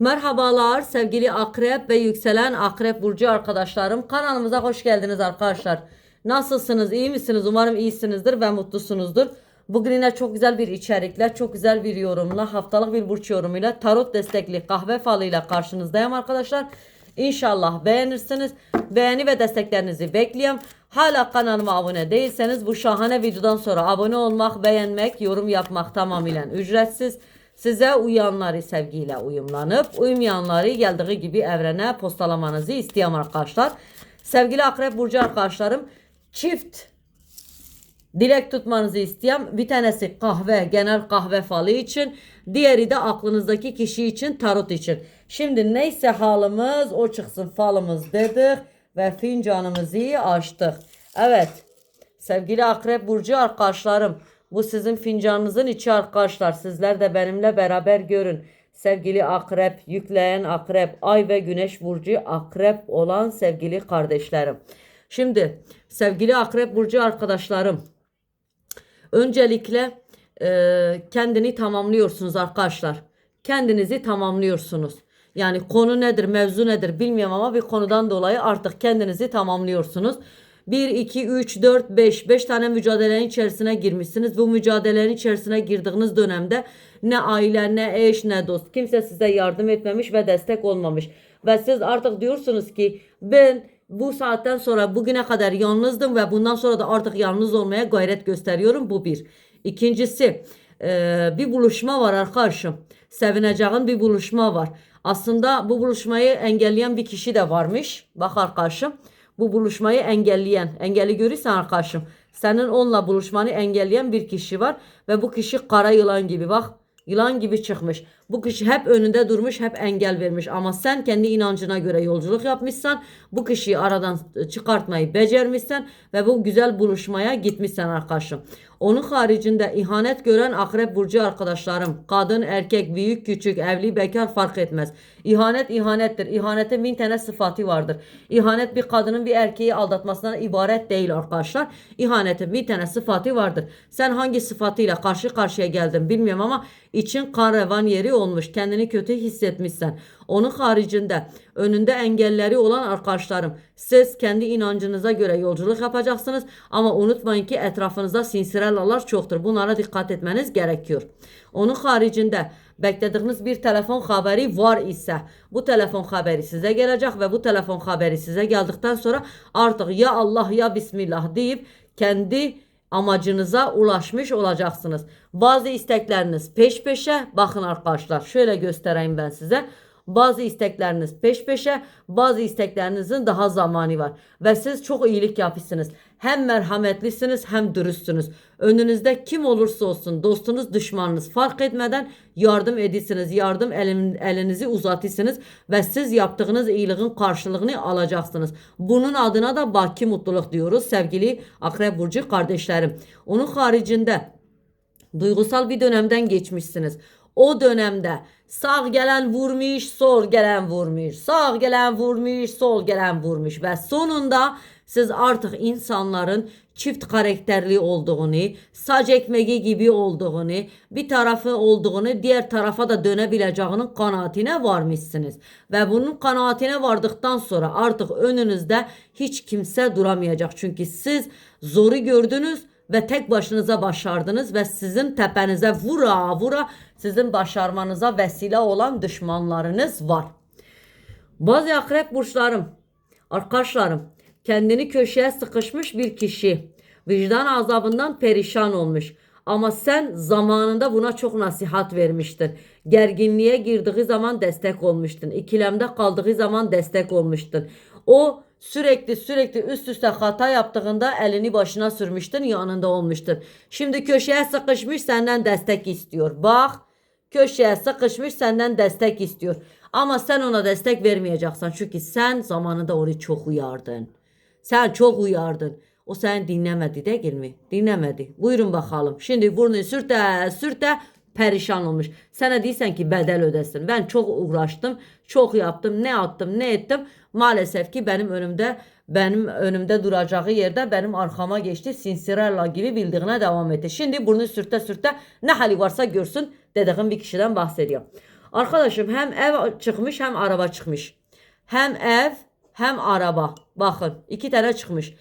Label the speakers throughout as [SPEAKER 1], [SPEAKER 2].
[SPEAKER 1] Merhabalar sevgili akrep ve yükselen akrep burcu arkadaşlarım. Kanalımıza hoş geldiniz arkadaşlar. Nasılsınız? iyi misiniz? Umarım iyisinizdir ve mutlusunuzdur. Bugün yine çok güzel bir içerikle, çok güzel bir yorumla, haftalık bir burç yorumuyla, tarot destekli kahve falıyla karşınızdayım arkadaşlar. İnşallah beğenirsiniz. Beğeni ve desteklerinizi bekliyorum. Hala kanalıma abone değilseniz bu şahane videodan sonra abone olmak, beğenmek, yorum yapmak tamamıyla ücretsiz. Size uyanları sevgiyle uyumlanıp uymayanları geldiği gibi evrene postalamanızı istiyorum arkadaşlar. Sevgili akrep burcu arkadaşlarım çift dilek tutmanızı istiyorum. Bir tanesi kahve, genel kahve falı için. Diğeri de aklınızdaki kişi için, tarot için. Şimdi neyse halımız o çıksın falımız dedik ve fincanımızı açtık. Evet sevgili akrep burcu arkadaşlarım bu sizin fincanınızın içi arkadaşlar. Sizler de benimle beraber görün. Sevgili akrep, yükleyen akrep, ay ve güneş burcu akrep olan sevgili kardeşlerim. Şimdi sevgili akrep burcu arkadaşlarım. Öncelikle e, kendini tamamlıyorsunuz arkadaşlar. Kendinizi tamamlıyorsunuz. Yani konu nedir, mevzu nedir bilmiyorum ama bir konudan dolayı artık kendinizi tamamlıyorsunuz. 1, 2, 3, 4, 5. 5 tane mücadelenin içerisine girmişsiniz. Bu mücadelelerin içerisine girdiğiniz dönemde ne aile, ne eş, ne dost. Kimse size yardım etmemiş ve destek olmamış. Ve siz artık diyorsunuz ki ben bu saatten sonra bugüne kadar yalnızdım ve bundan sonra da artık yalnız olmaya gayret gösteriyorum. Bu bir. İkincisi e, bir buluşma var arkadaşım. Sevineceğin bir buluşma var. Aslında bu buluşmayı engelleyen bir kişi de varmış. Bak arkadaşım bu buluşmayı engelleyen, engelli görürsen arkadaşım senin onunla buluşmanı engelleyen bir kişi var ve bu kişi kara yılan gibi bak yılan gibi çıkmış. Bu kişi hep önünde durmuş, hep engel vermiş ama sen kendi inancına göre yolculuk yapmışsan, bu kişiyi aradan çıkartmayı becermişsen ve bu güzel buluşmaya gitmişsen arkadaşım. Onun haricinde ihanet gören akrep burcu arkadaşlarım, kadın, erkek, büyük, küçük, evli, bekar fark etmez. İhanet ihanettir. İhanetin bin tane sıfatı vardır. İhanet bir kadının bir erkeği aldatmasından ibaret değil arkadaşlar. İhanetin bin tane sıfatı vardır. Sen hangi sıfatıyla karşı karşıya geldin bilmiyorum ama için kan revan yeri olmuş. Kendini kötü hissetmişsen. Onun haricinde önünde engelleri olan arkadaşlarım siz kendi inancınıza göre yolculuk yapacaksınız ama unutmayın ki etrafınızda sinsirelalar çoktur. Bunlara dikkat etmeniz gerekiyor. Onun haricinde beklediğiniz bir telefon haberi var ise bu telefon haberi size gelecek ve bu telefon haberi size geldikten sonra artık ya Allah ya Bismillah deyip kendi amacınıza ulaşmış olacaksınız. Bazı istekleriniz peş peşe bakın arkadaşlar şöyle göstereyim ben size. Bazı istekleriniz peş peşe, bazı isteklerinizin daha zamanı var. Ve siz çok iyilik yapıyorsunuz. Hem merhametlisiniz hem dürüstsünüz. Önünüzde kim olursa olsun dostunuz düşmanınız fark etmeden yardım edisiniz. Yardım elin, elinizi uzatıyorsunuz ve siz yaptığınız iyiliğin karşılığını alacaksınız. Bunun adına da baki mutluluk diyoruz sevgili Akrep Burcu kardeşlerim. Onun haricinde duygusal bir dönemden geçmişsiniz. O dönemde sağ gelen vurmuş, sol gelen vurmuş, sağ gelen vurmuş, sol gelen vurmuş ve sonunda siz artık insanların çift karakterli olduğunu, saç ekmeği gibi olduğunu, bir tarafı olduğunu diğer tarafa da dönebileceğinin kanaatine varmışsınız. Ve bunun kanaatine vardıktan sonra artık önünüzde hiç kimse duramayacak. Çünkü siz zoru gördünüz ve tek başınıza başardınız ve sizin tepenize vura vura sizin başarmanıza vesile olan düşmanlarınız var. Bazı akrep burçlarım, arkadaşlarım kendini köşeye sıkışmış bir kişi vicdan azabından perişan olmuş. Ama sen zamanında buna çok nasihat vermiştin. Gerginliğe girdiği zaman destek olmuştun. İkilemde kaldığı zaman destek olmuştun. O sürekli sürekli üst üste hata yaptığında elini başına sürmüştün yanında olmuştun. Şimdi köşeye sıkışmış senden destek istiyor. Bak köşeye sıkışmış senden destek istiyor. Ama sen ona destek vermeyeceksin. Çünkü sen zamanında onu çok uyardın. Sen çok uyardın. O seni dinlemedi değil mi? Dinlemedi. Buyurun bakalım. Şimdi burnu sürte sürte perişan olmuş. Sana değilsen ki bedel ödesin. Ben çok uğraştım. Çok yaptım. Ne yaptım ne ettim. Maalesef ki benim önümde benim önümde duracağı yerde benim arkama geçti. Sinsirella gibi bildiğine devam etti. Şimdi burnu sürte sürte ne hali varsa görsün dediğim bir kişiden bahsediyor. Arkadaşım hem ev çıkmış hem araba çıkmış. Hem ev hem araba. Bakın iki tane çıkmış.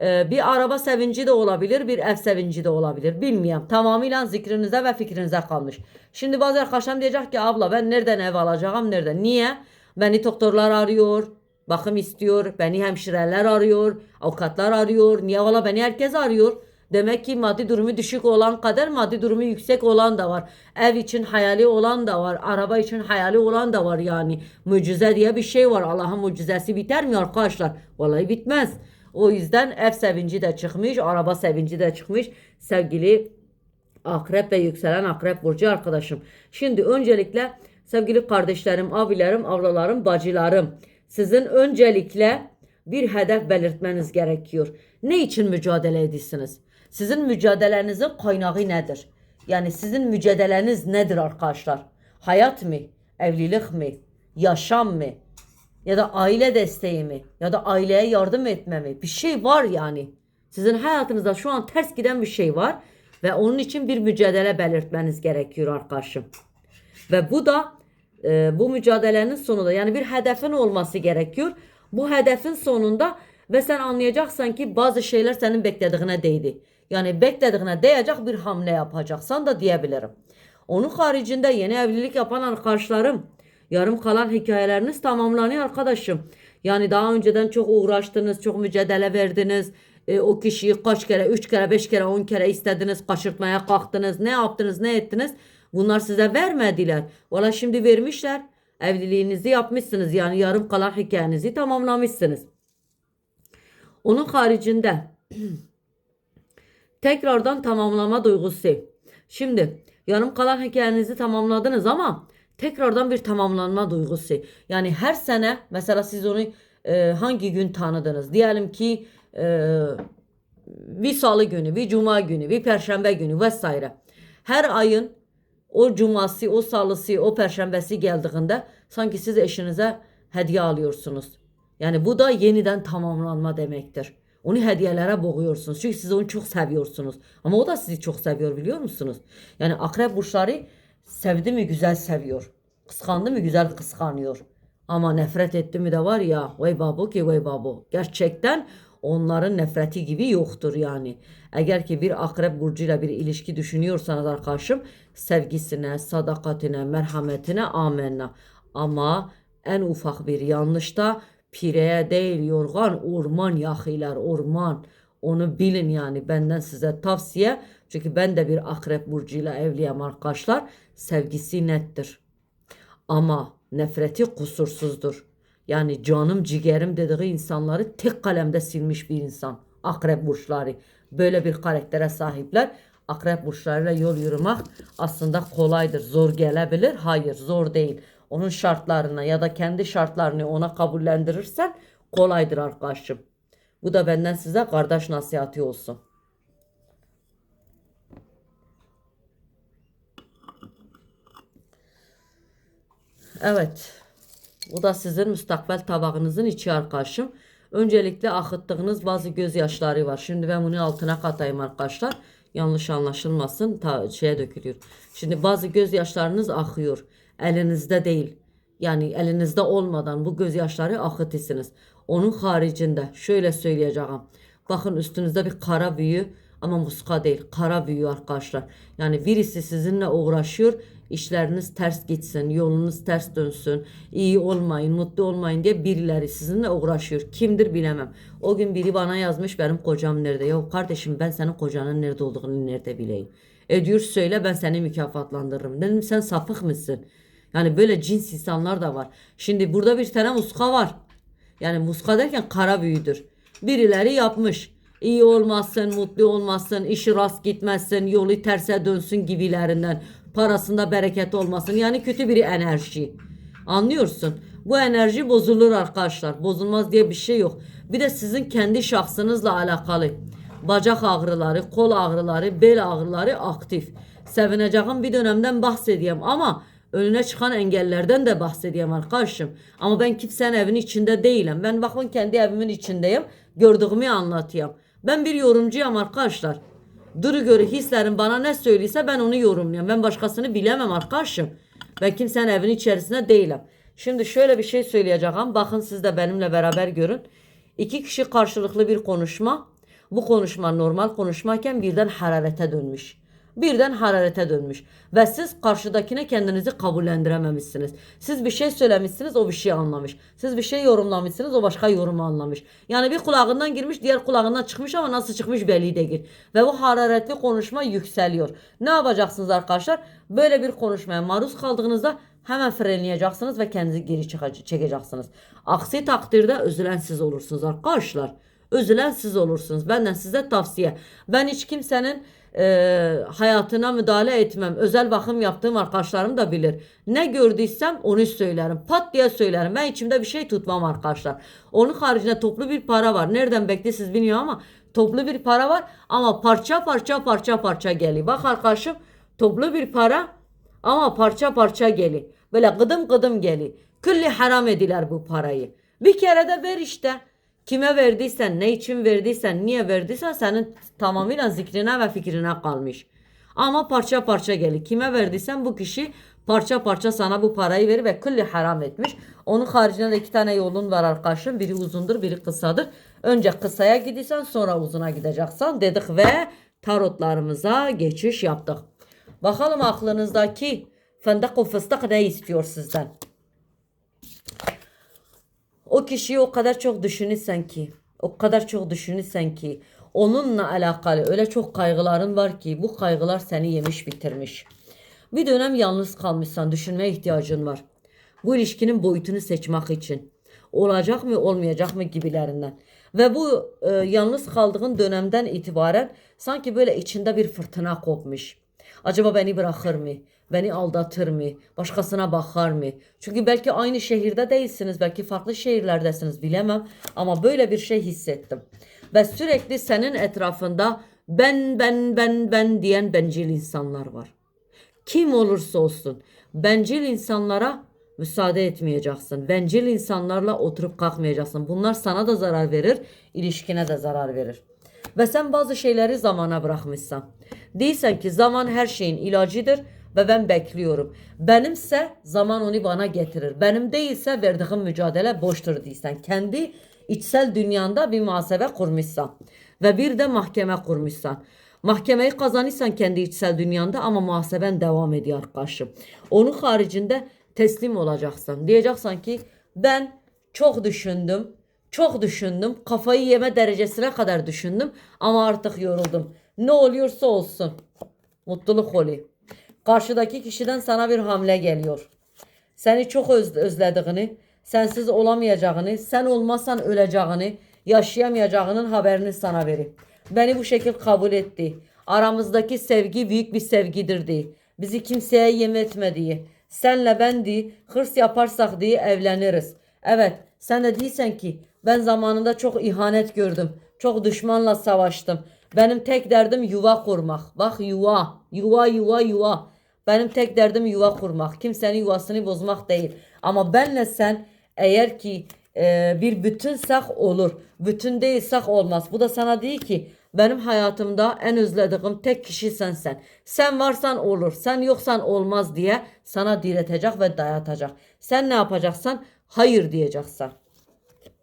[SPEAKER 1] Ee, bir araba sevinci de olabilir, bir ev sevinci de olabilir. Bilmiyorum. Tamamıyla zikrinize ve fikrinize kalmış. Şimdi bazı arkadaşlarım diyecek ki abla ben nereden ev alacağım, nereden? Niye? Beni doktorlar arıyor, bakım istiyor, beni hemşireler arıyor, avukatlar arıyor. Niye valla beni herkes arıyor. Demek ki maddi durumu düşük olan kadar maddi durumu yüksek olan da var. Ev için hayali olan da var. Araba için hayali olan da var yani. Mucize diye bir şey var. Allah'ın mucizesi biter mi arkadaşlar? Vallahi bitmez. O yüzden ev sevinci de çıkmış, araba sevinci de çıkmış. Sevgili akrep ve yükselen akrep burcu arkadaşım. Şimdi öncelikle sevgili kardeşlerim, abilerim, ablalarım, bacılarım. Sizin öncelikle bir hedef belirtmeniz gerekiyor. Ne için mücadele ediyorsunuz? Sizin mücadelenizin kaynağı nedir? Yani sizin mücadeleniz nedir arkadaşlar? Hayat mı? Evlilik mi? Yaşam mı? Ya da aile desteği mi? Ya da aileye yardım etme mi? Bir şey var yani. Sizin hayatınızda şu an ters giden bir şey var. Ve onun için bir mücadele belirtmeniz gerekiyor arkadaşım. Ve bu da e, bu mücadelenin sonunda yani bir hedefin olması gerekiyor. Bu hedefin sonunda ve sen anlayacaksan ki bazı şeyler senin beklediğine değdi. Yani beklediğine değecek bir hamle yapacaksan da diyebilirim. Onun haricinde yeni evlilik yapan arkadaşlarım yarım kalan hikayeleriniz tamamlanıyor arkadaşım. Yani daha önceden çok uğraştınız, çok mücadele verdiniz. E, o kişiyi kaç kere, üç kere, beş kere, on kere istediniz, kaçırtmaya kalktınız. Ne yaptınız, ne ettiniz? Bunlar size vermediler. Valla şimdi vermişler. Evliliğinizi yapmışsınız. Yani yarım kalan hikayenizi tamamlamışsınız. Onun haricinde tekrardan tamamlama duygusu. Şimdi yarım kalan hikayenizi tamamladınız ama tekrardan bir tamamlanma duygusu. Yani her sene mesela siz onu e, hangi gün tanıdınız? Diyelim ki e, bir salı günü, bir cuma günü, bir perşembe günü vesaire. Her ayın o cuması, o salısı, o perşembesi geldiğinde sanki siz eşinize hediye alıyorsunuz. Yani bu da yeniden tamamlanma demektir. Onu hediyelere boğuyorsunuz. Çünkü siz onu çok seviyorsunuz. Ama o da sizi çok seviyor biliyor musunuz? Yani akrep burçları sevdi mi güzel seviyor. Kıskandı mı güzel kıskanıyor. Ama nefret etti mi de var ya vay babu ki vay babu. Gerçekten onların nefreti gibi yoktur yani. Eğer ki bir akrep burcuyla bir ilişki düşünüyorsanız arkadaşım sevgisine, sadakatine, merhametine amenna. Ama en ufak bir yanlışta pireye değil yorgan orman yahiler orman. Onu bilin yani benden size tavsiye. Çünkü ben de bir akrep burcuyla evliyim arkadaşlar. Sevgisi nettir. Ama nefreti kusursuzdur. Yani canım ciğerim dediği insanları tek kalemde silmiş bir insan. Akrep burçları. Böyle bir karaktere sahipler. Akrep burçlarıyla yol yürümek aslında kolaydır. Zor gelebilir. Hayır zor değil. Onun şartlarına ya da kendi şartlarını ona kabullendirirsen kolaydır arkadaşım. Bu da benden size kardeş nasihati olsun. Evet. Bu da sizin müstakbel tabağınızın içi arkadaşım. Öncelikle akıttığınız bazı gözyaşları var. Şimdi ben bunu altına katayım arkadaşlar. Yanlış anlaşılmasın. Ta şeye dökülüyor. Şimdi bazı gözyaşlarınız akıyor. Elinizde değil. Yani elinizde olmadan bu gözyaşları akıtısınız. Onun haricinde şöyle söyleyeceğim. Bakın üstünüzde bir kara büyü ama muska değil. Kara büyü arkadaşlar. Yani birisi sizinle uğraşıyor. İşleriniz ters gitsin, yolunuz ters dönsün, iyi olmayın, mutlu olmayın diye birileri sizinle uğraşıyor. Kimdir bilemem. O gün biri bana yazmış benim kocam nerede? Ya kardeşim ben senin kocanın nerede olduğunu nerede bileyim? E diyor söyle ben seni mükafatlandırırım. Dedim sen sapık mısın? Yani böyle cins insanlar da var. Şimdi burada bir tane muska var. Yani muska derken kara büyüdür. Birileri yapmış. İyi olmazsın, mutlu olmazsın, işi rast gitmezsin, yolu terse dönsün gibilerinden. Parasında bereket olmasın. Yani kötü bir enerji. Anlıyorsun? Bu enerji bozulur arkadaşlar. Bozulmaz diye bir şey yok. Bir de sizin kendi şahsınızla alakalı. Bacak ağrıları, kol ağrıları, bel ağrıları aktif. Sevineceğim bir dönemden bahsedeyim ama önüne çıkan engellerden de bahsedeyim arkadaşım. Ama ben kimsenin evinin içinde değilim. Ben bakın kendi evimin içindeyim. Gördüğümü anlatıyorum. Ben bir yorumcuyum arkadaşlar. Duru görü hislerim bana ne söylüyorsa ben onu yorumluyorum. Ben başkasını bilemem arkadaşım. Ben kimsenin evinin içerisinde değilim. Şimdi şöyle bir şey söyleyeceğim. Bakın siz de benimle beraber görün. İki kişi karşılıklı bir konuşma. Bu konuşma normal konuşmayken birden hararete dönmüş. Birden hararete dönmüş. Ve siz karşıdakine kendinizi kabullendirememişsiniz. Siz bir şey söylemişsiniz o bir şey anlamış. Siz bir şey yorumlamışsınız o başka yorumu anlamış. Yani bir kulağından girmiş diğer kulağından çıkmış ama nasıl çıkmış belli değil. Ve bu hararetli konuşma yükseliyor. Ne yapacaksınız arkadaşlar? Böyle bir konuşmaya maruz kaldığınızda hemen frenleyeceksiniz ve kendinizi geri çekeceksiniz. Aksi takdirde üzülen siz olursunuz arkadaşlar. Üzülen siz olursunuz. Benden size tavsiye. Ben hiç kimsenin e, hayatına müdahale etmem. Özel bakım yaptığım arkadaşlarım da bilir. Ne gördüysem onu söylerim. Pat diye söylerim. Ben içimde bir şey tutmam arkadaşlar. Onun haricinde toplu bir para var. Nereden bekle siz bilmiyorum ama toplu bir para var ama parça parça parça parça geliyor. Bak arkadaşım toplu bir para ama parça parça geliyor. Böyle gıdım gıdım geliyor. Külli haram ediler bu parayı. Bir kere de ver işte. Kime verdiysen, ne için verdiysen, niye verdiysen senin tamamıyla zikrine ve fikrine kalmış. Ama parça parça geliyor. Kime verdiysen bu kişi parça parça sana bu parayı verir ve külli haram etmiş. Onun haricinde de iki tane yolun var arkadaşım. Biri uzundur, biri kısadır. Önce kısaya gidiyorsan sonra uzuna gideceksin dedik ve tarotlarımıza geçiş yaptık. Bakalım aklınızdaki fındık o fıstık ne istiyor sizden? O kişiyi o kadar çok düşünürsen ki, o kadar çok düşünürsen ki, onunla alakalı öyle çok kaygıların var ki bu kaygılar seni yemiş bitirmiş. Bir dönem yalnız kalmışsan düşünmeye ihtiyacın var. Bu ilişkinin boyutunu seçmek için. Olacak mı olmayacak mı gibilerinden. Ve bu e, yalnız kaldığın dönemden itibaren sanki böyle içinde bir fırtına kopmuş. Acaba beni bırakır mı? Beni aldatır mı? Başkasına bakar mı? Çünkü belki aynı şehirde değilsiniz. Belki farklı şehirlerdesiniz. Bilemem. Ama böyle bir şey hissettim. Ve sürekli senin etrafında ben ben ben ben diyen bencil insanlar var. Kim olursa olsun bencil insanlara müsaade etmeyeceksin. Bencil insanlarla oturup kalkmayacaksın. Bunlar sana da zarar verir, ilişkine de zarar verir. Ve sen bazı şeyleri zamana bırakmışsan. Değilsen ki zaman her şeyin ilacıdır ve ben bekliyorum. Benimse zaman onu bana getirir. Benim değilse verdiğim mücadele boştur değilsen. Kendi içsel dünyanda bir muhasebe kurmuşsan. Ve bir de mahkeme kurmuşsan. Mahkemeyi kazanırsan kendi içsel dünyanda ama muhaseben devam ediyor arkadaşım. Onun haricinde teslim olacaksın. Diyeceksin ki ben çok düşündüm. Çok düşündüm. Kafayı yeme derecesine kadar düşündüm. Ama artık yoruldum. Ne oluyorsa olsun. Mutluluk oluyor. Karşıdaki kişiden sana bir hamle geliyor. Seni çok öz, özlediğini, sensiz olamayacağını, sen olmazsan öleceğini, yaşayamayacağının haberini sana verir. Beni bu şekil kabul etti. Aramızdaki sevgi büyük bir sevgidir diye. Bizi kimseye yem etmediği. Senle ben diye hırs yaparsak diye evleniriz. Evet sen de değilsen ki ben zamanında çok ihanet gördüm. Çok düşmanla savaştım. Benim tek derdim yuva kurmak. Bak yuva, yuva, yuva, yuva. Benim tek derdim yuva kurmak. Kimsenin yuvasını bozmak değil. Ama benle sen eğer ki e, bir bütünsek olur. Bütün değilsek olmaz. Bu da sana değil ki benim hayatımda en özlediğim tek kişi sensen. Sen varsan olur, sen yoksan olmaz diye sana diretecek ve dayatacak. Sen ne yapacaksan hayır diyeceksin.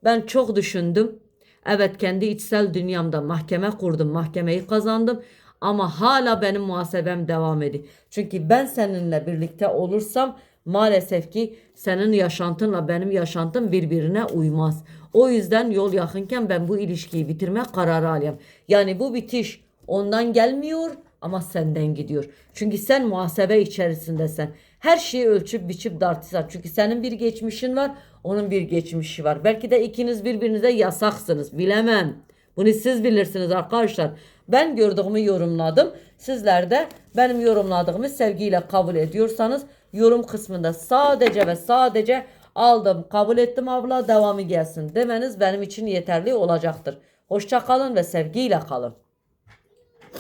[SPEAKER 1] Ben çok düşündüm. Evet kendi içsel dünyamda mahkeme kurdum. Mahkemeyi kazandım. Ama hala benim muhasebem devam ediyor. Çünkü ben seninle birlikte olursam maalesef ki senin yaşantınla benim yaşantım birbirine uymaz. O yüzden yol yakınken ben bu ilişkiyi bitirme kararı alıyorum. Yani bu bitiş ondan gelmiyor ama senden gidiyor. Çünkü sen muhasebe içerisindesin. Her şeyi ölçüp biçip dartırsan. Çünkü senin bir geçmişin var, onun bir geçmişi var. Belki de ikiniz birbirinize yasaksınız. Bilemem. Bunu siz bilirsiniz arkadaşlar. Ben gördüğümü yorumladım. Sizler de benim yorumladığımı sevgiyle kabul ediyorsanız yorum kısmında sadece ve sadece aldım, kabul ettim abla devamı gelsin demeniz benim için yeterli olacaktır. Hoşça kalın ve sevgiyle kalın.